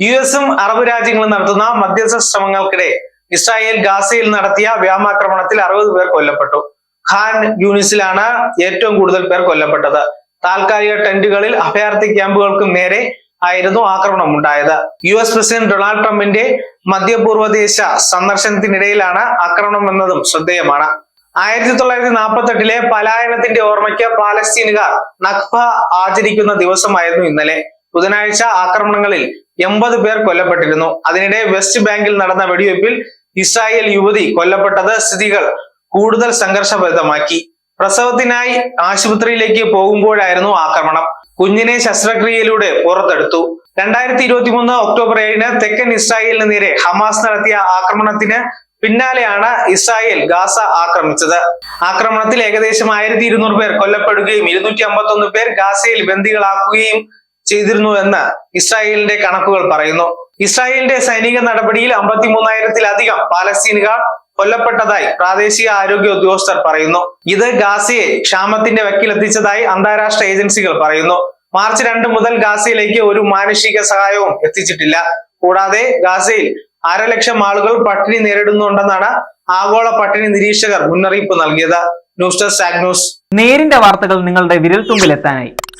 U എസും Arab രാജ്യങ്ങളും നടത്തുന്ന മധ്യസ്ഥ ശ്രമങ്ങൾക്കിടെ ഇസ്രായേൽ ഗാസയിൽ നടത്തിയ വ്യോമാക്രമണത്തിൽ അറുപത് പേർ കൊല്ലപ്പെട്ടു. ഖാൻ യൂണിസിലാണ് ഏറ്റവും കൂടുതൽ പേർ കൊല്ലപ്പെട്ടത്. താൽക്കാലിക ടെന്റുകളിൽ അഭയാർത്ഥി ക്യാമ്പുകൾക്കും നേരെ ആയിരുന്നു ആക്രമണം ഉണ്ടായത് യു എസ് പ്രസിഡന്റ് ഡൊണാൾഡ് ട്രംപിന്റെ മധ്യപൂർവദേശ സന്ദർശനത്തിനിടയിലാണ് ആക്രമണം എന്നതും ശ്രദ്ധേയമാണ്. ആയിരത്തി തൊള്ളായിരത്തി നാൽപ്പത്തി എട്ടിലെ പലായനത്തിന്റെ ഓർമ്മയ്ക്ക് പാലസ്തീനുകാർ നഖ്ബ ആചരിക്കുന്ന ദിവസമായിരുന്നു ഇന്നലെ. ബുധനാഴ്ച ആക്രമണങ്ങളിൽ എൺപത് പേർ കൊല്ലപ്പെട്ടിരുന്നു. അതിനിടെ വെസ്റ്റ് ബാങ്കിൽ നടന്ന വെടിവയ്പിൽ ഇസ്രായേൽ യുവതി കൊല്ലപ്പെട്ടത് സ്ഥിതികൾ കൂടുതൽ സംഘർഷഭരിതമാക്കി. പ്രസവത്തിനായി ആശുപത്രിയിലേക്ക് പോകുമ്പോഴായിരുന്നു ആക്രമണം. കുഞ്ഞിനെ ശസ്ത്രക്രിയയിലൂടെ പുറത്തെടുത്തു. രണ്ടായിരത്തി ഇരുപത്തി മൂന്ന് ഒക്ടോബർ ഏഴിന് തെക്കൻ ഇസ്രായേലിന് നേരെ ഹമാസ് നടത്തിയ ആക്രമണത്തിന് പിന്നാലെയാണ് ഇസ്രായേൽ ഗാസ ആക്രമിച്ചത്. ആക്രമണത്തിൽ ഏകദേശം ആയിരത്തി ഇരുന്നൂറ് പേർ കൊല്ലപ്പെടുകയും ഇരുന്നൂറ്റി അമ്പത്തി പേർ ഗാസയിൽ ബന്ദികളാക്കുകയും ചെയ്തിരുന്നു എന്ന് ഇസ്രായേലിന്റെ കണക്കുകൾ പറയുന്നു. ഇസ്രായേലിന്റെ സൈനിക നടപടിയിൽ അമ്പത്തി മൂന്നായിരത്തിലധികം പാലസ്തീനുകാർ കൊല്ലപ്പെട്ടതായി പ്രാദേശിക ആരോഗ്യ ഉദ്യോഗസ്ഥർ പറയുന്നു. ഇത് ഗാസയെ ക്ഷാമത്തിന്റെ വക്കിലെത്തിച്ചതായി അന്താരാഷ്ട്ര ഏജൻസികൾ പറയുന്നു. മാർച്ച് രണ്ട് മുതൽ ഗാസയിലേക്ക് ഒരു മാനുഷിക സഹായവും എത്തിച്ചിട്ടില്ല. കൂടാതെ ഗാസയിൽ അരലക്ഷം ആളുകൾ പട്ടിണി നേരിടുന്നുണ്ടെന്നാണ് ആഗോള പട്ടിണി നിരീക്ഷകർ മുന്നറിയിപ്പ് നൽകിയത്. ന്യൂസ് ഡെസ്ക് ആഗ്നോസ് നേരിന്റെ വാർത്തകൾ നിങ്ങളുടെ വിരൽത്തുമ്പിൽ എത്താനായി